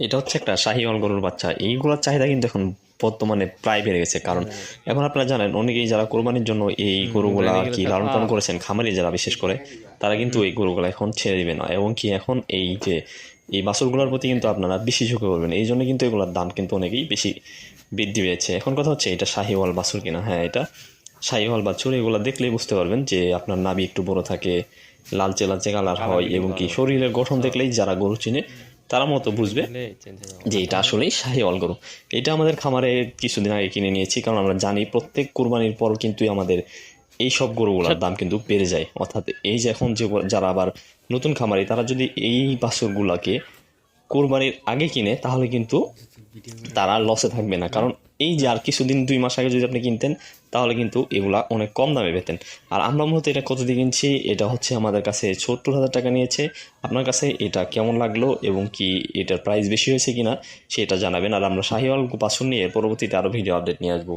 এটা হচ্ছে একটা শাহিওয়াল গরুর বাচ্চা। এইগুলোর চাহিদা কিন্তু এখন বর্তমানে প্রায় বেড়ে গেছে। কারণ এখন আপনারা জানেন অনেকেই যারা কোরবানির জন্য এই গরুগুলা কি লালন পালন করেছেন খামারি যারা বিশেষ করে তারা কিন্তু এই গরুগুলা এখন ছেড়ে দিবে না। এবং কি এখন এই যে এই বাছুরগুলোর প্রতি কিন্তু আপনারা বেশি ঝুঁকে পড়বেন। এই জন্য কিন্তু এগুলোর দাম কিন্তু অনেকেই বেশি বৃদ্ধি পেয়েছে। এখন কথা হচ্ছে এটা শাহিওয়াল বাছুর কিনা? হ্যাঁ এটা শাহিওয়াল বাছুর এগুলো দেখলেই বুঝতে পারবেন যে আপনার নাভি একটু বড় থাকে লালচে লালচে কালার হয় এবং কি শরীরের গঠন দেখলেই যারা গরু চিনে তারা মতো বুঝবে যে এটা আসলেই শাহী অল গরু এটা আমাদের খামারে কিছুদিন আগে কিনে নিয়েছি কারণ আমরা জানি প্রত্যেক কুরবানির পর কিন্তু আমাদের এই সব গরুগুলোর দাম কিন্তু বেড়ে যায়। অর্থাৎ এই যে এখন যে যারা আবার নতুন খামারি তারা যদি এই বাছুরগুলাকে কোরবানির আগে কিনে তাহলে কিন্তু তারা লসে থাকবে না। কারণ এই যে আর কিছুদিন, দুই মাস আগে যদি আপনি কিনতেন, তাহলে কিন্তু এগুলা অনেক কম দামে পেতেন। আর আমরা মূলত এটা কত দিয়ে কিনছি, এটা হচ্ছে আমাদের কাছে সত্তর হাজার টাকা নিয়েছে। আপনার কাছে এটা কেমন লাগল এবং কি এটার প্রাইস বেশি হয়েছে কিনা, সেটা জানাবেন। আর আমরা শাহিওয়াল পাশুন নিয়ে পরবর্তীতে আরও ভিডিও আপডেট নিয়ে আসব।